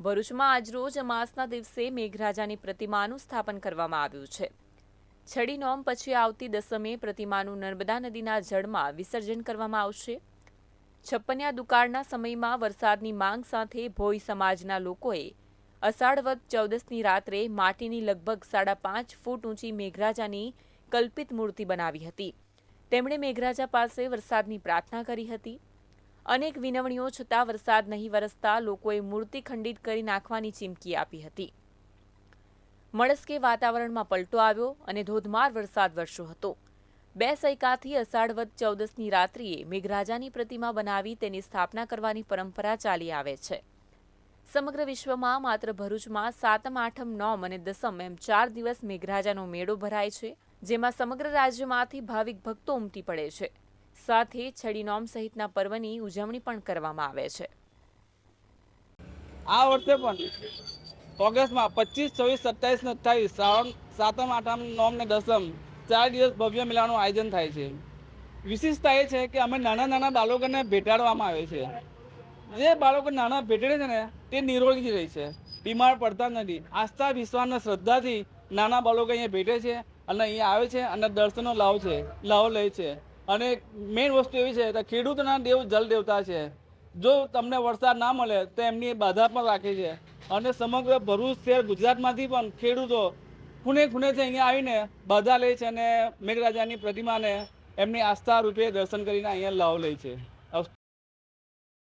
ભરૂચમાં આજરોજ અમાસના દિવસે મેઘરાજાની પ્રતિમાનું સ્થાપન કરવામાં આવ્યું છે. છડી નોમ પછી આવતી દસમે પ્રતિમાનું નર્મદા નદીના જળમાં વિસર્જન કરવામાં આવશે. છપ્પનિયા દુકાળના સમયમાં વરસાદની માંગ સાથે ભોઈ સમાજના લોકોએ અષાઢ વદ ચૌદસની રાત્રે માટીની લગભગ સાડા પાંચ ફૂટ ઊંચી મેઘરાજાની કલ્પિત મૂર્તિ બનાવી હતી. તેમણે મેઘરાજા પાસે વરસાદની પ્રાર્થના કરી હતી. અનેક વિનવણીઓ છતાં વરસાદ નહીં વરસતા લોકોએ મૂર્તિ ખંડિત કરી નાખવાની ચીમકી આપી હતી. મળસ્કે વાતાવરણમાં પલટો આવ્યો અને ધોધમાર વરસાદ વરસ્યો હતો. બે સૈકાથી અષાઢ વદ ચૌદસની રાત્રિએ મેઘરાજાની પ્રતિમા બનાવી તેની સ્થાપના કરવાની પરંપરા ચાલી આવે છે. સમગ્ર વિશ્વમાં માત્ર ભરૂચમાં સાતમ, આઠમ નોમ અને દસમ એમ ચાર દિવસ મેઘરાજાનો મેળો ભરાય છે, જેમાં સમગ્ર રાજ્યમાંથી ભાવિક ભક્તો ઉમટી પડે છે. સાથે છડી નોમ સહિતના પર્વની ઉજવણી પણ કરવામાં આવે છે. આ વર્ષે પણ ઓગસ્ટમાં પચીસ, છવ્વીસ સત્તાવીસ ને અઠ્ઠાવીસ શ્રાવણ સાતમ, આઠમ, નોમ ને દસમ ચાર દિવસ ભવ્ય મેળાનું આયોજન થાય છે. વિશેષતા એ છે કે અમે નાના નાના બાળકોને ભેટાડવામાં આવે છે. જે બાળકો નાના ભેટડે છે ને, તે નિરોગી રહે છે. બીમાર પડતા નથી. આસ્થા, વિશ્વાસ શ્રદ્ધાથી નાના બાળકો અહીંયા ભેટે છે અને અહીંયા આવે છે અને દર્શનનો લાવ છે, લાવો લે છે. અને મેઇન વસ્તુ એવી છે કે ખેડૂતના દેવ જલ દેવતા છે. જો તમને વરસાદ ના મળે, તો એમની બાધા પણ રાખે છે. અને સમગ્ર ભરૂચ શહેર ગુજરાતમાંથી પણ ખેડૂતો ખૂણે ખૂણેથી અહીંયા આવીને બાધા લે છે અને મેઘરાજાની પ્રતિમાને એમની આસ્થા રૂપે દર્શન કરીને અહીંયા લાવ લે છે.